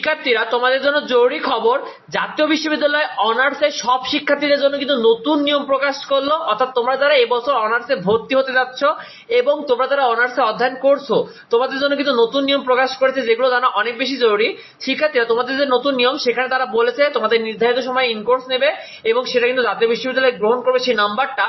শিক্ষার্থীরা, তোমাদের জন্য জরুরি খবর, জাতীয় বিশ্ববিদ্যালয় অনার্সের সব শিক্ষার্থীদের জন্য কিন্তু নতুন নিয়ম প্রকাশ করল। অর্থাৎ তোমরা যারা এবছর অনার্সে ভর্তি হতে যাচ্ছ এবং তোমরা যারা অনার্সে অধ্যয়ন করছ, তোমাদের জন্য কিন্তু নতুন নিয়ম প্রকাশ করেছে, যেগুলো জানা অনেক বেশি জরুরি। শিক্ষার্থীরা, তোমাদের যে নতুন নিয়ম, সেখানে তারা বলেছে, তোমাদের নির্ধারিত সময় ইনকোর্স নেবে এবং সেটা কিন্তু জাতীয় বিশ্ববিদ্যালয় গ্রহণ করবে সেই নাম্বারটা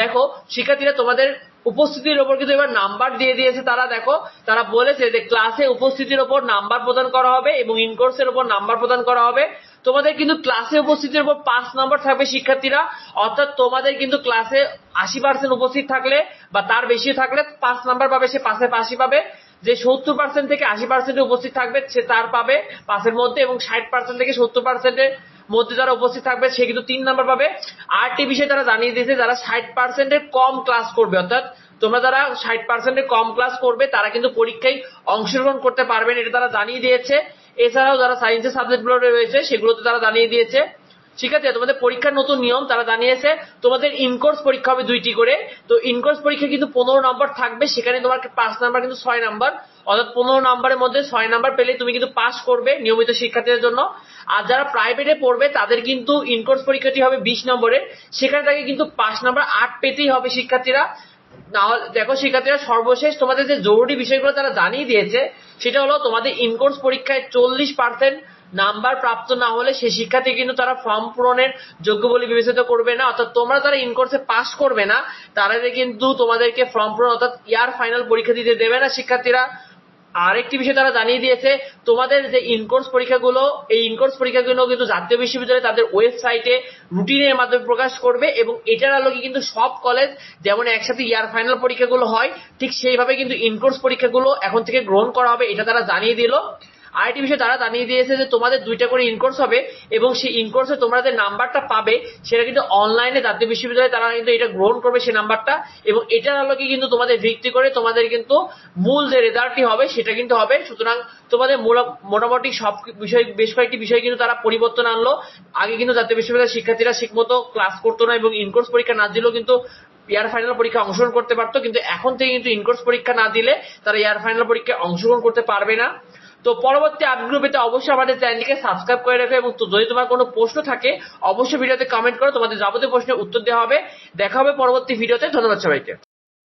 দেখো, শিক্ষার্থীরা তোমাদের উপস্থিতির ওপর কিন্তু এবার নাম্বার দিয়ে দিয়েছে তারা, দেখো, তারা বলেছে যে ক্লাসে উপস্থিতির ওপর নাম্বার প্রদান করা হবে এবং ইনকোর্সের ওপর নাম্বার প্রদান করা হবে। তোমাদের কিন্তু ক্লাসে উপস্থিতির উপর পাঁচ নাম্বার থাকবে শিক্ষার্থীরা। অর্থাৎ তোমাদের কিন্তু ক্লাসে আশি পার্সেন্ট উপস্থিত থাকলে বা তার বেশি থাকলে পাঁচ নাম্বার পাবে, সে পাশে পাশি পাবে। যে সত্তর পার্সেন্ট থেকে আশি পার্সেন্ট উপস্থিত থাকবে, সে তার পাবে পাশের মধ্যে এবং ষাট পার্সেন্ট থেকে সত্তর পার্সেন্টের মধ্যে যারা উপস্থিত থাকবে, সে কিন্তু তিন নাম্বার পাবে। আরটি বিষয়ে তারা জানিয়ে দিয়েছে, যারা ষাট পার্সেন্টের কম ক্লাস করবে, অর্থাৎ তোমরা যারা ষাট পার্সেন্টের কম ক্লাস করবে, তারা কিন্তু পরীক্ষায় অংশগ্রহণ করতে পারবেন এটা তারা জানিয়ে দিয়েছে। এছাড়াও যারা সায়েন্সের সাবজেক্টগুলো রয়েছে, সেগুলোতে তারা জানিয়ে দিয়েছে। ঠিক আছে, তোমাদের পরীক্ষার নতুন নিয়ম, তারা জানিয়েছে, তোমাদের ইনকোর্স পরীক্ষা হবে দুইটি করে। তো ইনকোর্স পরীক্ষা কিন্তু পনেরো নাম্বার থাকবে, সেখানে তোমার পাঁচ নাম্বার কিন্তু ছয় নাম্বার। অর্থাৎ পনেরো নাম্বারের মধ্যে ছয় নাম্বার পেলে তুমি কিন্তু পাস করবে নিয়মিত শিক্ষার্থীদের জন্য। আর যারা প্রাইভেটে পড়বে, তাদের কিন্তু ইনকোর্স পরীক্ষাটি হবে বিশ নম্বরে সেখানে তাকে কিন্তু পাঁচ নাম্বার আট পেতেই হবে শিক্ষার্থীরা। দেখো শিক্ষার্থীরা, সর্বশেষ তোমাদের যে জরুরি বিষয়গুলো তারা জানিয়ে দিয়েছে, সেটা হলো তোমাদের ইনকোর্স পরীক্ষায় চল্লিশ পার্সেন্ট নাম্বার প্রাপ্ত না হলে সে শিক্ষার্থী কিন্তু তারা ফর্ম পূরণের যোগ্য বলে বিবেচিত করবে না। অর্থাৎ তোমরা যারা ইনকোর্সে পাস করবে না তারা কিন্তু তোমাদেরকে ফর্ম পূরণ অর্থাৎ ইয়ার ফাইনাল পরীক্ষা দিতে দেবে না। শিক্ষার্থীরা আরেকটি বিষয় তারা জানিয়ে দিয়েছে, তোমাদের যে ইনকোর্স পরীক্ষাগুলো, এই ইনকোর্স পরীক্ষাগুলো কিন্তু জাতীয় বিশ্ববিদ্যালয় তাদের ওয়েবসাইটে রুটিনের মাধ্যমে প্রকাশ করবে এবং এটার আলোকে কিন্তু সব কলেজ যেমন একসাথে ইয়ার ফাইনাল পরীক্ষাগুলো হয়, ঠিক সেইভাবে কিন্তু ইনকোর্স পরীক্ষাগুলো এখন থেকে গ্রহণ করা হবে, এটা তারা জানিয়ে দিল। আরেকটি বিষয় তারা জানিয়ে দিয়েছে যে তোমাদের দুইটা করে ইনকোর্স হবে এবং সেই ইনকোর্সে তোমরা যে নাম্বারটা পাবে, সেটা কিন্তু অনলাইনে জাতীয় বিশ্ববিদ্যালয়ে তারা কিন্তু এটা গ্রহণ করবে সেই নাম্বারটা এবং এটার আলোকে কিন্তু তোমাদের ভিত্তি করে তোমাদের কিন্তু মূল যে রেজাল্টটি হবে সেটা কিন্তু হবে। সুতরাং তোমাদের মোটামুটি সব বিষয়, বেশ কয়েকটি বিষয় কিন্তু তারা পরিবর্তন আনলো। আগে কিন্তু জাতীয় বিশ্ববিদ্যালয়ের শিক্ষার্থীরা ঠিকমতো ক্লাস করতো না এবং ইনকোর্স পরীক্ষা না দিলেও কিন্তু ইয়ার ফাইনাল পরীক্ষা অংশগ্রহণ করতে পারতো। কিন্তু এখন থেকে কিন্তু ইনকোর্স পরীক্ষা না দিলে তারা ইয়ার ফাইনাল পরীক্ষায় অংশগ্রহণ করতে পারবে না। তো পরবর্তী আপডেট পেতে অবশ্যই আমাদের চ্যানেলকে সাবস্ক্রাইব করে রাখবে এবং যদি তোমার কোনো প্রশ্ন থাকে, অবশ্যই ভিডিওতে কমেন্ট করো। তোমাদের যাবতীয় প্রশ্নের উত্তর দেওয়া হবে। দেখা হবে পরবর্তী ভিডিওতে ধন্যবাদ সবাইকে।